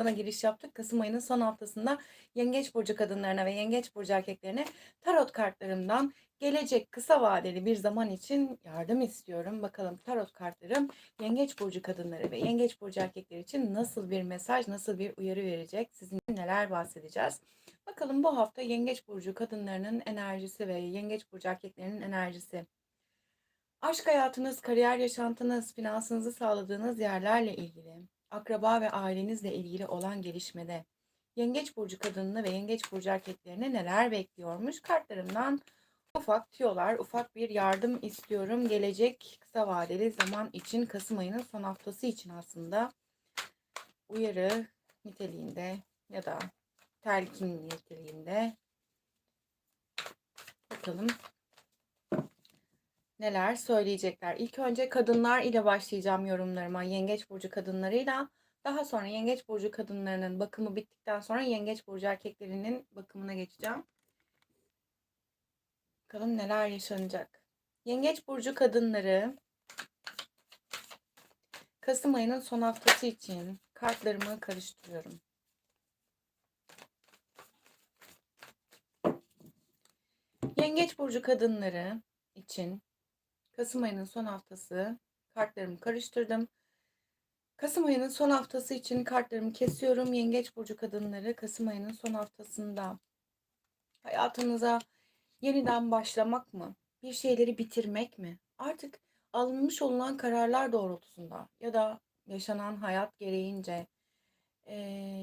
Bana giriş yaptık. Kasım ayının son haftasında Yengeç burcu kadınlarına ve Yengeç burcu erkeklerine tarot kartlarımdan gelecek kısa vadeli bir zaman için yardım istiyorum. Bakalım tarot kartlarım Yengeç burcu kadınları ve Yengeç burcu erkekler için nasıl bir mesaj, nasıl bir uyarı verecek? Sizinle neler bahsedeceğiz? Bakalım bu hafta Yengeç burcu kadınlarının enerjisi ve Yengeç burcu erkeklerinin enerjisi. Aşk hayatınız, kariyer yaşantınız, finansınızı sağladığınız yerlerle ilgili akraba ve ailenizle ilgili olan gelişmede Yengeç burcu kadınını ve Yengeç burcu erkeklerine neler bekliyormuş? Kartlarımdan ufak tüyolar, ufak bir yardım istiyorum. Gelecek kısa vadeli zaman için Kasım ayının son haftası için aslında uyarı niteliğinde ya da telkin niteliğinde bakalım neler söyleyecekler. İlk önce kadınlar ile başlayacağım yorumlarıma. Yengeç burcu kadınlarıyla. Daha sonra yengeç burcu kadınlarının bakımı bittikten sonra yengeç burcu erkeklerinin bakımına geçeceğim. Bakalım neler yaşanacak. Yengeç burcu kadınları Kasım ayının son haftası için kartlarımı karıştırıyorum. Yengeç burcu kadınları için Kasım ayının son haftası kartlarımı karıştırdım. Kasım ayının son haftası için kartlarımı kesiyorum. Yengeç burcu kadınları Kasım ayının son haftasında hayatınıza yeniden başlamak mı? Bir şeyleri bitirmek mi? Artık alınmış olunan kararlar doğrultusunda ya da yaşanan hayat gereğince e,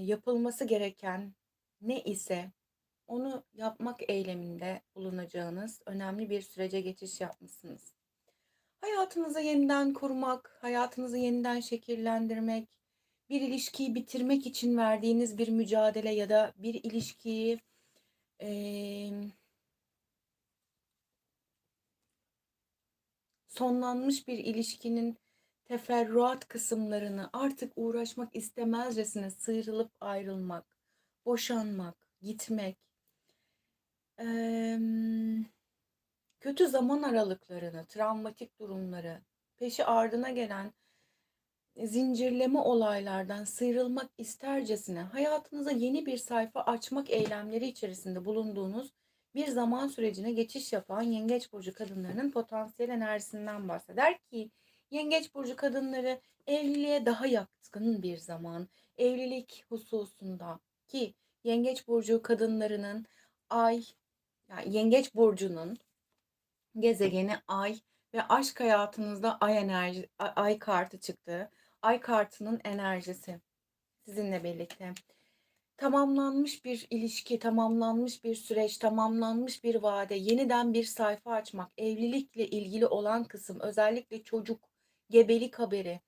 yapılması gereken ne ise onu yapmak eyleminde bulunacağınız önemli bir sürece geçiş yapmışsınız. Hayatınızı yeniden kurmak, hayatınızı yeniden şekillendirmek, bir ilişkiyi bitirmek için verdiğiniz bir mücadele ya da bir ilişkiyi e, sonlanmış bir ilişkinin teferruat kısımlarını artık uğraşmak istemezcesine sıyrılıp ayrılmak, boşanmak, gitmek, eee kötü zaman aralıklarını, travmatik durumları, peşi ardına gelen zincirleme olaylardan sıyrılmak istercesine hayatınıza yeni bir sayfa açmak eylemleri içerisinde bulunduğunuz bir zaman sürecine geçiş yapan Yengeç burcu kadınlarının potansiyel enerjisinden bahseder ki Yengeç burcu kadınları evliliğe daha yatkın bir zaman, evlilik hususunda ki Yengeç burcu kadınlarının ay yani Yengeç burcunun gezegeni Ay ve aşk hayatınızda Ay enerji Ay kartı çıktı. Ay kartının enerjisi sizinle birlikte. Tamamlanmış bir ilişki, tamamlanmış bir süreç, tamamlanmış bir vade, yeniden bir sayfa açmak, evlilikle ilgili olan kısım, özellikle çocuk, gebelik haberi,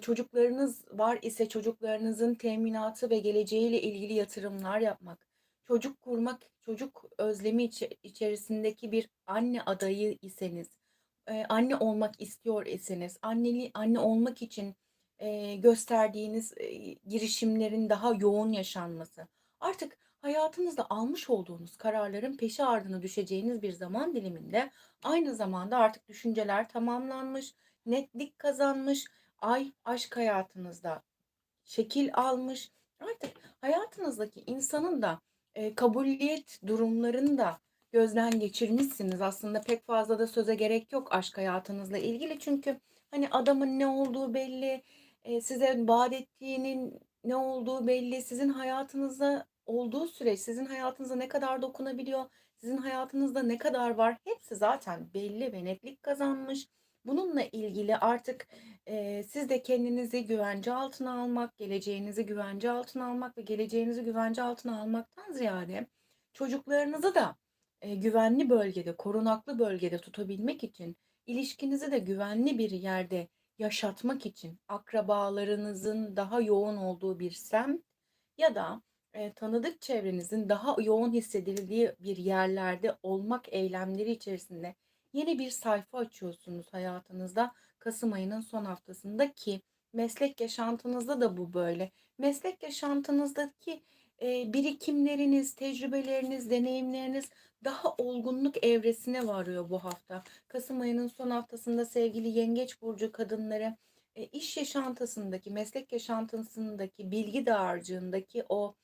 çocuklarınız var ise çocuklarınızın teminatı ve geleceğiyle ilgili yatırımlar yapmak, çocuk kurmak, çocuk özlemi içerisindeki bir anne adayı iseniz, anne olmak istiyor iseniz, anneli anne olmak için gösterdiğiniz girişimlerin daha yoğun yaşanması. Artık hayatınızda almış olduğunuz kararların peşi ardına düşeceğiniz bir zaman diliminde aynı zamanda artık düşünceler tamamlanmış, netlik kazanmış, ay aşk hayatınızda şekil almış. Artık hayatınızdaki insanın da e, kabuliyet durumlarını da gözden geçirmişsiniz. Aslında pek fazla da söze gerek yok aşk hayatınızla ilgili. Çünkü hani adamın ne olduğu belli, size vaat ettiğinin ne olduğu belli, sizin hayatınızda olduğu süreç, sizin hayatınıza ne kadar dokunabiliyor, sizin hayatınızda ne kadar var hepsi zaten belli ve netlik kazanmış. Bununla ilgili artık e, siz de kendinizi güvence altına almak, geleceğinizi güvence altına almak ve geleceğinizi güvence altına almaktan ziyade çocuklarınızı da e, güvenli bölgede, korunaklı bölgede tutabilmek için, ilişkinizi de güvenli bir yerde yaşatmak için akrabalarınızın daha yoğun olduğu bir semt ya da e, tanıdık çevrenizin daha yoğun hissedildiği bir yerlerde olmak eylemleri içerisinde yeni bir sayfa açıyorsunuz hayatınızda Kasım ayının son haftasında ki meslek yaşantınızda da bu böyle. Meslek yaşantınızdaki birikimleriniz, tecrübeleriniz, deneyimleriniz daha olgunluk evresine varıyor bu hafta. Kasım ayının son haftasında sevgili Yengeç burcu kadınları e, iş yaşantısındaki, meslek yaşantısındaki, bilgi dağarcığındaki o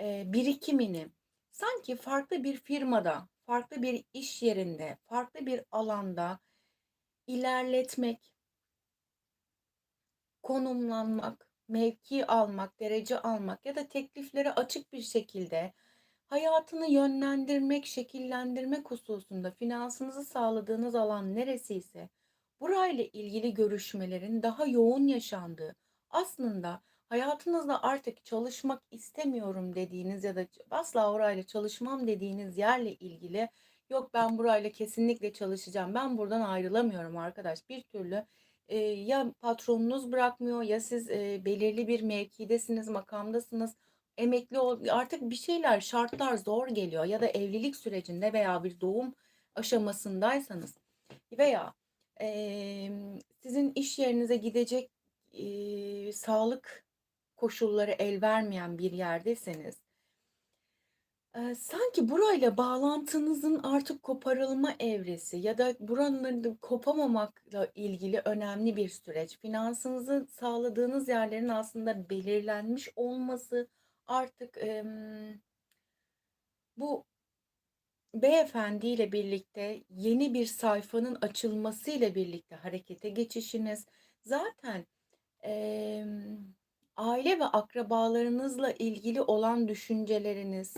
e, birikimini sanki farklı bir firmada, farklı bir iş yerinde, farklı bir alanda ilerletmek, konumlanmak, mevki almak, derece almak ya da tekliflere açık bir şekilde hayatını yönlendirmek, şekillendirmek hususunda finansınızı sağladığınız alan neresiyse burayla ilgili görüşmelerin daha yoğun yaşandığı, aslında hayatınızda artık çalışmak istemiyorum dediğiniz ya da asla orayla çalışmam dediğiniz yerle ilgili yok ben burayla kesinlikle çalışacağım. Ben buradan ayrılamıyorum arkadaş. Bir türlü e, ya patronunuz bırakmıyor ya siz e, belirli bir mevkidesiniz, makamdasınız. Emekli ol artık bir şeyler, şartlar zor geliyor ya da evlilik sürecinde veya bir doğum aşamasındaysanız veya e, sizin iş yerinize gidecek e, sağlık koşulları el vermeyen bir yerdeyseniz sanki burayla bağlantınızın artık koparılma evresi ya da buranın kopamamakla ilgili önemli bir süreç. Finansınızı sağladığınız yerlerin aslında belirlenmiş olması artık emm, bu beyefendiyle birlikte yeni bir sayfanın açılmasıyla birlikte harekete geçişiniz zaten emm, aile ve akrabalarınızla ilgili olan düşünceleriniz,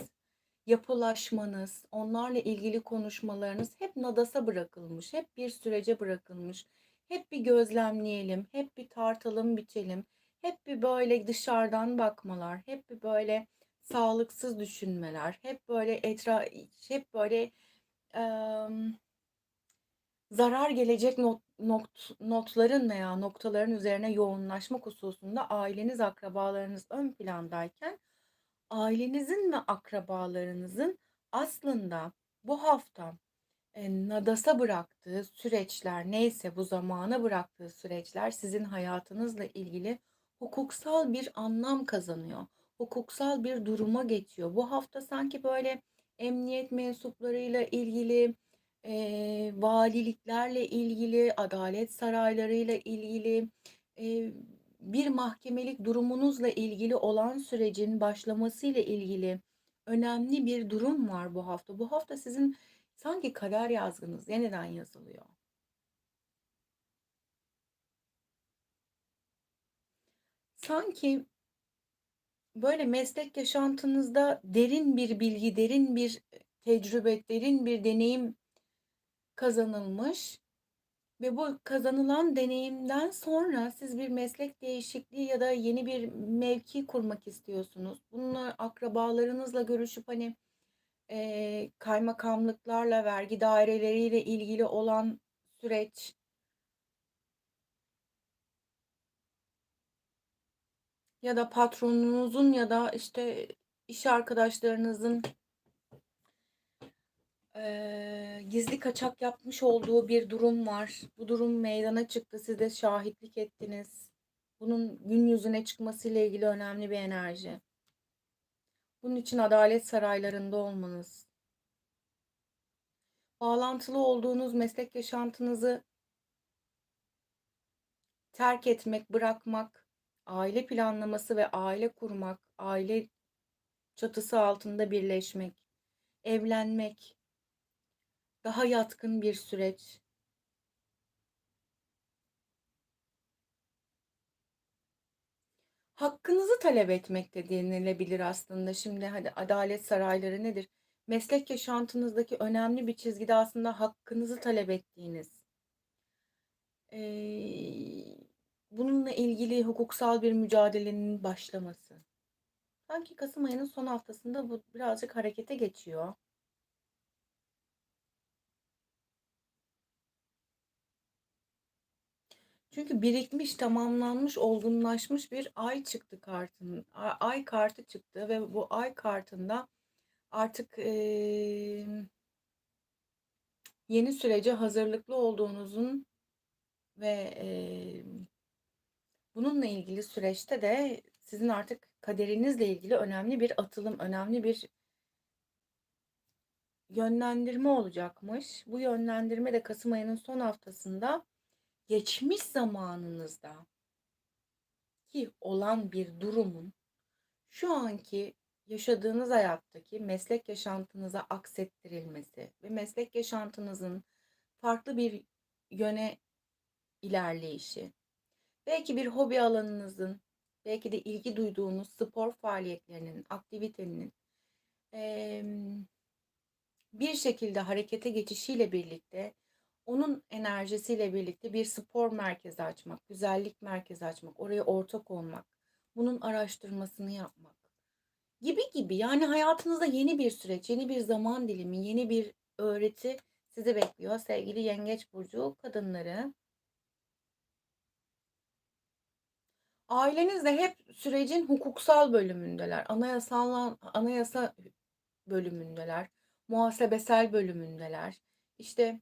yapılaşmanız, onlarla ilgili konuşmalarınız hep nadasa bırakılmış, hep bir sürece bırakılmış. Hep bir gözlemleyelim, hep bir tartalım, biçelim. Hep bir böyle dışarıdan bakmalar, hep bir böyle sağlıksız düşünmeler, hep böyle etra hep böyle em, zarar gelecek not, not, notların veya noktaların üzerine yoğunlaşmak hususunda aileniz, akrabalarınız ön plandayken ailenizin ve akrabalarınızın aslında bu hafta e, nadasa bıraktığı süreçler neyse bu zamana bıraktığı süreçler sizin hayatınızla ilgili hukuksal bir anlam kazanıyor. Hukuksal bir duruma geçiyor. Bu hafta sanki böyle emniyet mensuplarıyla ilgili, e, valiliklerle ilgili, adalet saraylarıyla ilgili, e, bir mahkemelik durumunuzla ilgili olan sürecin başlamasıyla ilgili önemli bir durum var bu hafta. Bu hafta sizin sanki kader yazgınız yeniden yazılıyor. Sanki böyle meslek yaşantınızda derin bir bilgi, derin bir tecrübe, derin bir deneyim kazanılmış ve bu kazanılan deneyimden sonra siz bir meslek değişikliği ya da yeni bir mevki kurmak istiyorsunuz. Bununla akrabalarınızla görüşüp hani e, kaymakamlıklarla, vergi daireleriyle ilgili olan süreç ya da patronunuzun ya da işte iş arkadaşlarınızın Eee, gizli kaçak yapmış olduğu bir durum var. Bu durum meydana çıktı. Siz de şahitlik ettiniz. Bunun gün yüzüne çıkmasıyla ilgili önemli bir enerji. Bunun için adalet saraylarında olmanız. Bağlantılı olduğunuz meslek yaşantınızı terk etmek, bırakmak, aile planlaması ve aile kurmak, aile çatısı altında birleşmek, evlenmek, daha yatkın bir süreç. Hakkınızı talep etmek de denilebilir aslında. Şimdi hadi adalet sarayları nedir? Meslek yaşantınızdaki önemli bir çizgide aslında hakkınızı talep ettiğiniz. Ee, bununla ilgili hukuksal bir mücadelenin başlaması. Sanki Kasım ayının son haftasında bu birazcık harekete geçiyor. Çünkü birikmiş, tamamlanmış, olgunlaşmış bir ay çıktı kartın. Ay kartı çıktı ve bu ay kartında artık e, yeni sürece hazırlıklı olduğunuzun ve e, bununla ilgili süreçte de sizin artık kaderinizle ilgili önemli bir atılım, önemli bir yönlendirme olacakmış. Bu yönlendirme de Kasım ayının son haftasında geçmiş zamanınızda ki olan bir durumun şu anki yaşadığınız hayattaki meslek yaşantınıza aksettirilmesi ve meslek yaşantınızın farklı bir yöne ilerleyişi, belki bir hobi alanınızın, belki de ilgi duyduğunuz spor faaliyetlerinin, aktivitenin bir şekilde harekete geçişiyle birlikte onun enerjisiyle birlikte bir spor merkezi açmak, güzellik merkezi açmak, oraya ortak olmak, bunun araştırmasını yapmak gibi gibi. Yani hayatınızda yeni bir süreç, yeni bir zaman dilimi, yeni bir öğreti sizi bekliyor sevgili Yengeç burcu kadınları. Aileniz de hep sürecin hukuksal bölümündeler. Anayasal anayasa bölümündeler. Muhasebesel bölümündeler. İşte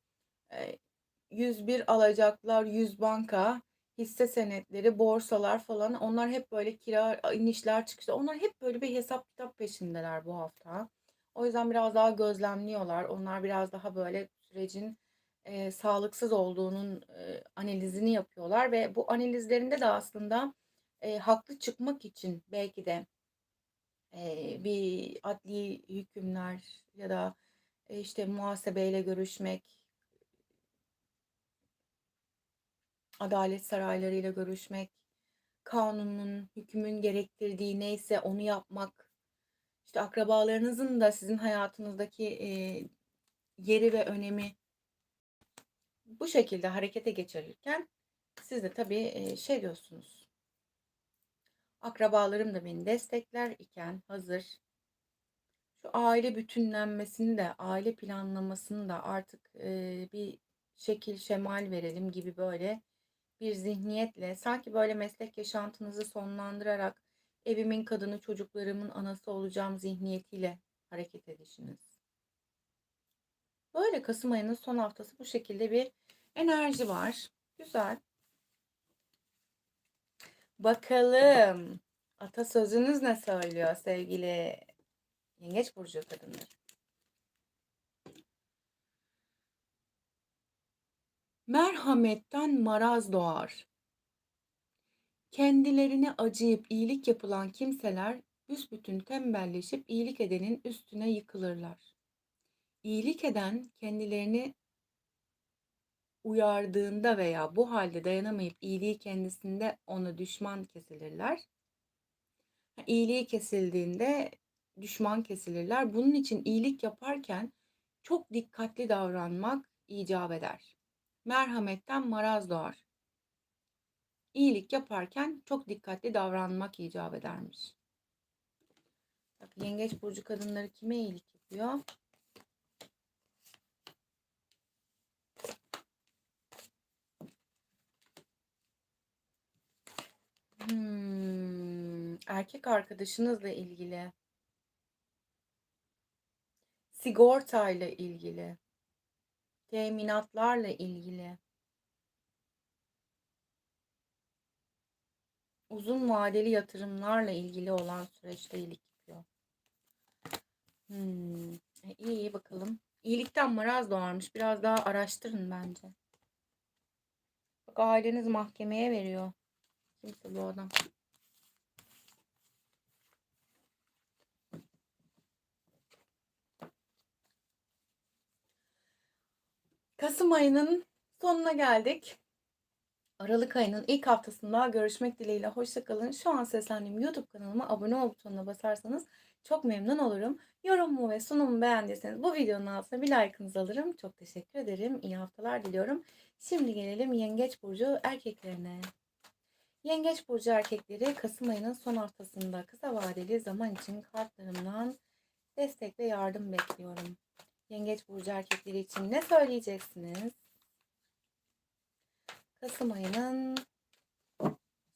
101 alacaklar, 100 banka, hisse senetleri, borsalar falan onlar hep böyle kira inişler çıkışlar. Onlar hep böyle bir hesap kitap peşindeler bu hafta. O yüzden biraz daha gözlemliyorlar. Onlar biraz daha böyle sürecin e, sağlıksız olduğunun e, analizini yapıyorlar ve bu analizlerinde de aslında e, haklı çıkmak için belki de e, bir adli hükümler ya da e, işte muhasebeyle görüşmek, adalet saraylarıyla görüşmek, kanunun, hükmün gerektirdiği neyse onu yapmak, işte akrabalarınızın da sizin hayatınızdaki e, yeri ve önemi bu şekilde harekete geçirirken siz de tabii e, şey diyorsunuz. Akrabalarım da beni destekler iken hazır şu aile bütünlenmesini de aile planlamasını da artık e, bir şekil şemal verelim gibi böyle bir zihniyetle sanki böyle meslek yaşantınızı sonlandırarak evimin kadını çocuklarımın anası olacağım zihniyetiyle hareket edişiniz. Böyle Kasım ayının son haftası bu şekilde bir enerji var. Güzel. Bakalım atasözünüz ne söylüyor sevgili Yengeç burcu kadınları? Merhametten maraz doğar. Kendilerine acıyıp iyilik yapılan kimseler büsbütün tembelleşip iyilik edenin üstüne yıkılırlar. İyilik eden kendilerini uyardığında veya bu halde dayanamayıp iyiliği kendisinde ona düşman kesilirler. İyiliği kesildiğinde düşman kesilirler. Bunun için iyilik yaparken çok dikkatli davranmak icap eder. Merhametten maraz doğar. İyilik yaparken çok dikkatli davranmak icap edermiş. Bak yengeç burcu kadınları kime iyilik yapıyor? Hmm, erkek arkadaşınızla ilgili. Sigortayla ilgili. Teminatlarla ilgili. Uzun vadeli yatırımlarla ilgili olan süreçte iyilik yapıyor. Hmm. E, iyi iyi bakalım. İyilikten maraz doğarmış. Biraz daha araştırın bence. Bak aileniz mahkemeye veriyor. Kimse bu adam. Kasım ayının sonuna geldik. Aralık ayının ilk haftasında görüşmek dileğiyle. Hoşçakalın. Şu an seslendiğim YouTube kanalıma abone ol butonuna basarsanız çok memnun olurum. Yorumumu ve sunumu beğendiyseniz bu videonun altına bir like'ınızı alırım. Çok teşekkür ederim. İyi haftalar diliyorum. Şimdi gelelim Yengeç Burcu erkeklerine. Yengeç burcu erkekleri Kasım ayının son haftasında kısa vadeli zaman için kartlarımdan destek ve yardım bekliyorum. Yengeç burcu erkekleri için ne söyleyeceksiniz? Kasım ayının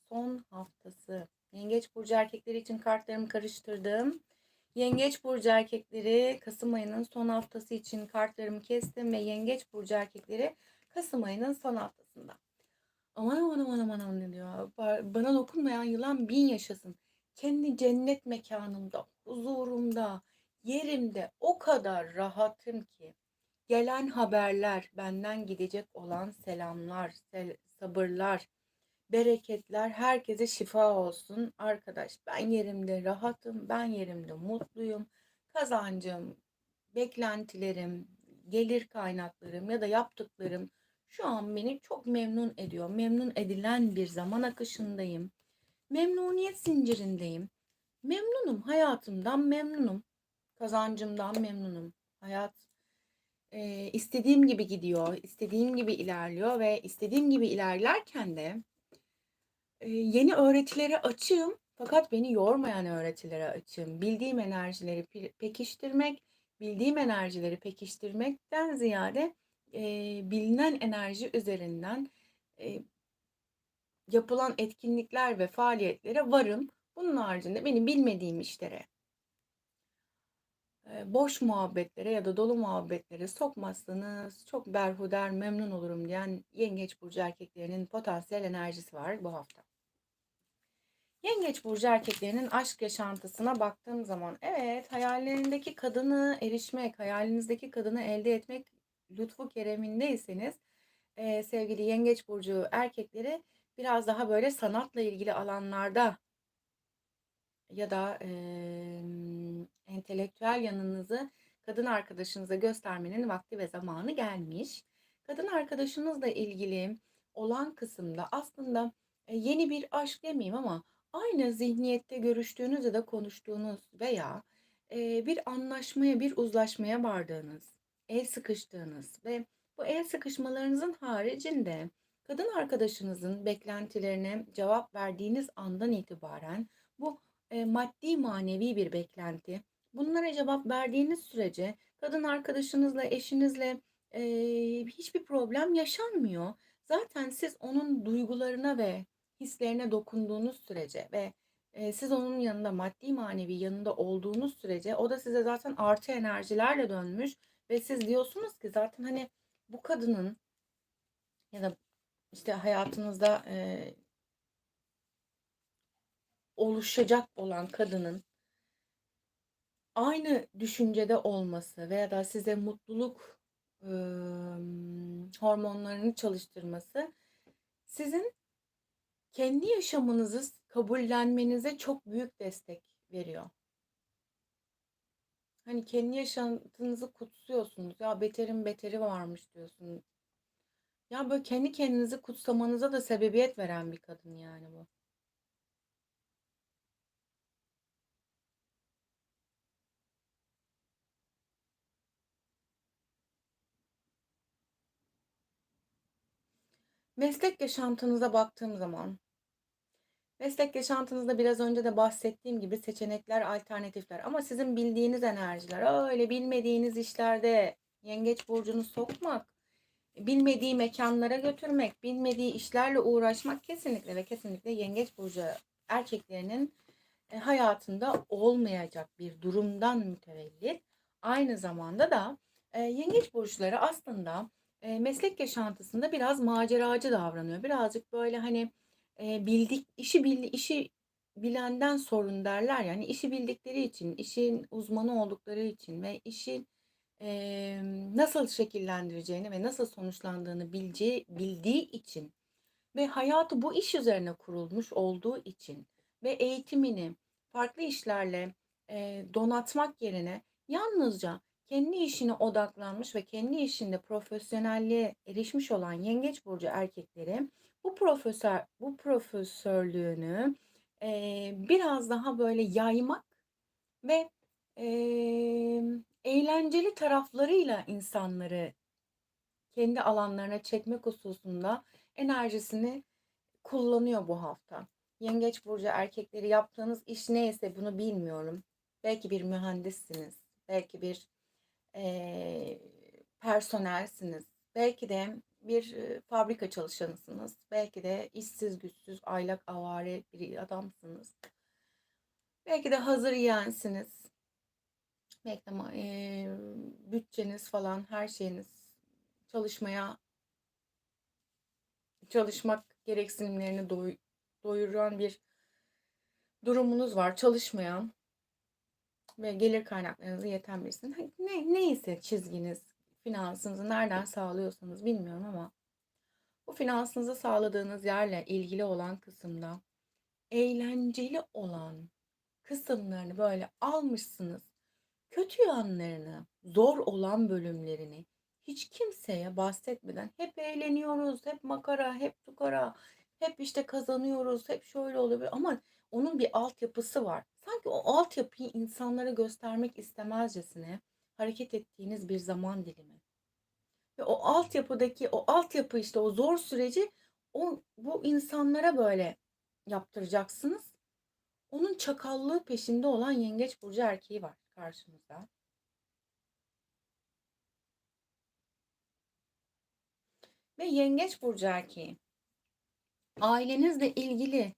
son haftası. Yengeç burcu erkekleri için kartlarımı karıştırdım. Yengeç burcu erkekleri Kasım ayının son haftası için kartlarımı kestim ve Yengeç burcu erkekleri Kasım ayının son haftasında. Aman aman aman aman aman diyor. Bana dokunmayan yılan bin yaşasın. Kendi cennet mekanımda, huzurumda, yerimde o kadar rahatım ki. Gelen haberler, benden gidecek olan selamlar, sel sabırlar, bereketler, herkese şifa olsun. Arkadaş ben yerimde rahatım, ben yerimde mutluyum. Kazancım, beklentilerim, gelir kaynaklarım ya da yaptıklarım şu an beni çok memnun ediyor. Memnun edilen bir zaman akışındayım. Memnuniyet zincirindeyim. Memnunum, hayatımdan memnunum. Kazancımdan memnunum. Hayat e, istediğim gibi gidiyor, istediğim gibi ilerliyor ve istediğim gibi ilerlerken de e, yeni öğretilere açığım fakat beni yormayan öğretilere açığım. Bildiğim enerjileri pekiştirmek, bildiğim enerjileri pekiştirmekten ziyade e, bilinen enerji üzerinden e, yapılan etkinlikler ve faaliyetlere varım. Bunun haricinde benim bilmediğim işlere, boş muhabbetlere ya da dolu muhabbetlere sokmazsanız çok berhuder memnun olurum diyen Yengeç Burcu erkeklerinin potansiyel enerjisi var bu hafta. Yengeç burcu erkeklerinin aşk yaşantısına baktığım zaman evet hayallerindeki kadını erişmek, hayalinizdeki kadını elde etmek lütfu keremindeyseniz e, sevgili yengeç burcu erkekleri biraz daha böyle sanatla ilgili alanlarda ya da e, entelektüel yanınızı kadın arkadaşınıza göstermenin vakti ve zamanı gelmiş. Kadın arkadaşınızla ilgili olan kısımda aslında e, yeni bir aşk demeyeyim ama aynı zihniyette görüştüğünüz ya da konuştuğunuz veya e, bir anlaşmaya, bir uzlaşmaya vardığınız, el sıkıştığınız ve bu el sıkışmalarınızın haricinde kadın arkadaşınızın beklentilerine cevap verdiğiniz andan itibaren bu e, maddi manevi bir beklenti. Bunlara cevap verdiğiniz sürece kadın arkadaşınızla, eşinizle e, hiçbir problem yaşanmıyor. Zaten siz onun duygularına ve hislerine dokunduğunuz sürece ve e, siz onun yanında maddi manevi yanında olduğunuz sürece o da size zaten artı enerjilerle dönmüş ve siz diyorsunuz ki zaten hani bu kadının ya da işte hayatınızda e, oluşacak olan kadının aynı düşüncede olması veya da size mutluluk e, hormonlarını çalıştırması sizin kendi yaşamınızı kabullenmenize çok büyük destek veriyor. Hani kendi yaşantınızı kutsuyorsunuz. Ya beterin beteri varmış diyorsunuz. Ya böyle kendi kendinizi kutsamanıza da sebebiyet veren bir kadın yani bu. Meslek yaşantınıza baktığım zaman meslek yaşantınızda biraz önce de bahsettiğim gibi seçenekler, alternatifler ama sizin bildiğiniz enerjiler öyle bilmediğiniz işlerde yengeç burcunu sokmak, bilmediği mekanlara götürmek, bilmediği işlerle uğraşmak kesinlikle ve kesinlikle yengeç burcu erkeklerinin e, hayatında olmayacak bir durumdan mütevellit. Aynı zamanda da e, yengeç burçları aslında meslek yaşantısında biraz maceracı davranıyor. Birazcık böyle hani bildik işi bildi işi bilenden sorun derler yani işi bildikleri için, işin uzmanı oldukları için ve işin e, nasıl şekillendireceğini ve nasıl sonuçlandığını bileceği, bildiği için ve hayatı bu iş üzerine kurulmuş olduğu için ve eğitimini farklı işlerle e, donatmak yerine yalnızca kendi işine odaklanmış ve kendi işinde profesyonelliğe erişmiş olan yengeç burcu erkekleri bu profesör bu profesörlüğünü e, biraz daha böyle yaymak ve e, eğlenceli taraflarıyla insanları kendi alanlarına çekmek hususunda enerjisini kullanıyor bu hafta. Yengeç burcu erkekleri yaptığınız iş neyse bunu bilmiyorum. Belki bir mühendissiniz, belki bir e, personelsiniz. Belki de bir fabrika çalışanısınız. Belki de işsiz güçsüz aylak avare bir adamsınız. Belki de hazır yeğensiniz. Belki de e, bütçeniz falan her şeyiniz çalışmaya çalışmak gereksinimlerini doy, doyuran bir durumunuz var. Çalışmayan ve gelir kaynaklarınızı yeten birisiniz. Ne, neyse çizginiz, finansınızı nereden sağlıyorsanız bilmiyorum ama Bu finansınızı sağladığınız yerle ilgili olan kısımda eğlenceli olan kısımlarını böyle almışsınız. Kötü yanlarını, zor olan bölümlerini hiç kimseye bahsetmeden hep eğleniyoruz, hep makara, hep tukara, hep işte kazanıyoruz, hep şöyle oluyor ama onun bir altyapısı var. Sanki o altyapıyı insanlara göstermek istemezcesine hareket ettiğiniz bir zaman dilimi. Ve o altyapıdaki o altyapı işte o zor süreci o bu insanlara böyle yaptıracaksınız. Onun çakallığı peşinde olan yengeç burcu erkeği var karşımızda. Ve yengeç burcu erkeği ailenizle ilgili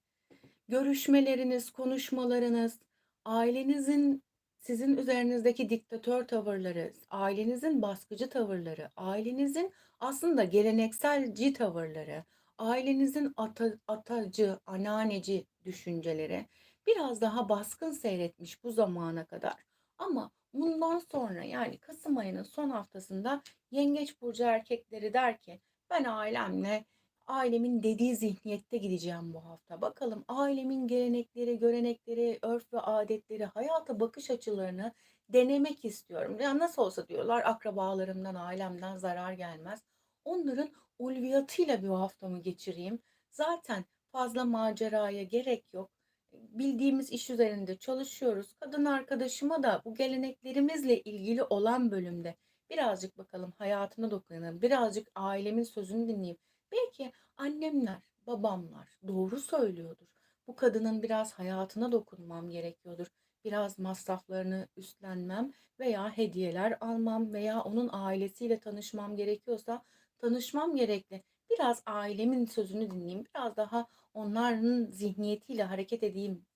görüşmeleriniz, konuşmalarınız, ailenizin sizin üzerinizdeki diktatör tavırları, ailenizin baskıcı tavırları, ailenizin aslında gelenekselci tavırları, ailenizin ata, atacı, anneanneci düşünceleri biraz daha baskın seyretmiş bu zamana kadar. Ama bundan sonra yani Kasım ayının son haftasında Yengeç burcu erkekleri der ki ben ailemle ailemin dediği zihniyette gideceğim bu hafta. Bakalım ailemin gelenekleri, görenekleri, örf ve adetleri, hayata bakış açılarını denemek istiyorum. Ya nasıl olsa diyorlar akrabalarımdan, ailemden zarar gelmez. Onların ulviyatıyla bir haftamı geçireyim. Zaten fazla maceraya gerek yok. Bildiğimiz iş üzerinde çalışıyoruz. Kadın arkadaşıma da bu geleneklerimizle ilgili olan bölümde birazcık bakalım hayatına dokunalım. Birazcık ailemin sözünü dinleyeyim. Belki annemler, babamlar doğru söylüyordur. Bu kadının biraz hayatına dokunmam gerekiyordur. Biraz masraflarını üstlenmem veya hediyeler almam veya onun ailesiyle tanışmam gerekiyorsa tanışmam gerekli. Biraz ailemin sözünü dinleyeyim. Biraz daha onların zihniyetiyle hareket edeyim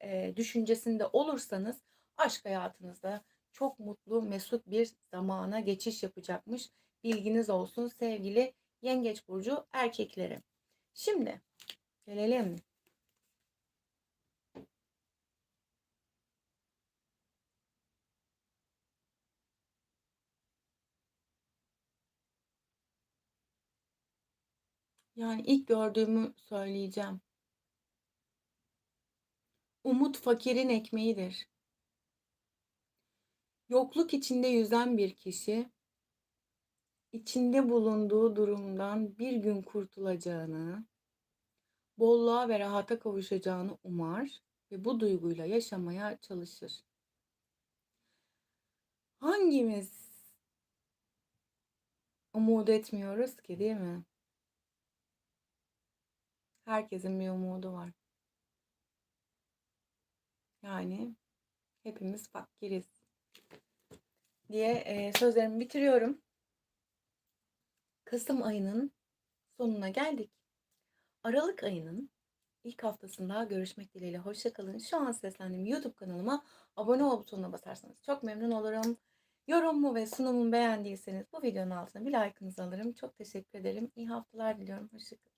e, düşüncesinde olursanız aşk hayatınızda çok mutlu, mesut bir zamana geçiş yapacakmış. Bilginiz olsun sevgili Yengeç burcu erkekleri. Şimdi gelelim Yani ilk gördüğümü söyleyeceğim. Umut fakirin ekmeğidir. Yokluk içinde yüzen bir kişi içinde bulunduğu durumdan bir gün kurtulacağını, bolluğa ve rahata kavuşacağını umar ve bu duyguyla yaşamaya çalışır. Hangimiz umut etmiyoruz ki değil mi? Herkesin bir umudu var. Yani hepimiz fakiriz diye sözlerimi bitiriyorum. Kasım ayının sonuna geldik. Aralık ayının ilk haftasında görüşmek dileğiyle. Hoşçakalın. Şu an seslendiğim YouTube kanalıma abone ol butonuna basarsanız çok memnun olurum. Yorumumu ve sunumumu beğendiyseniz bu videonun altına bir like'ınızı alırım. Çok teşekkür ederim. İyi haftalar diliyorum. Hoşçakalın.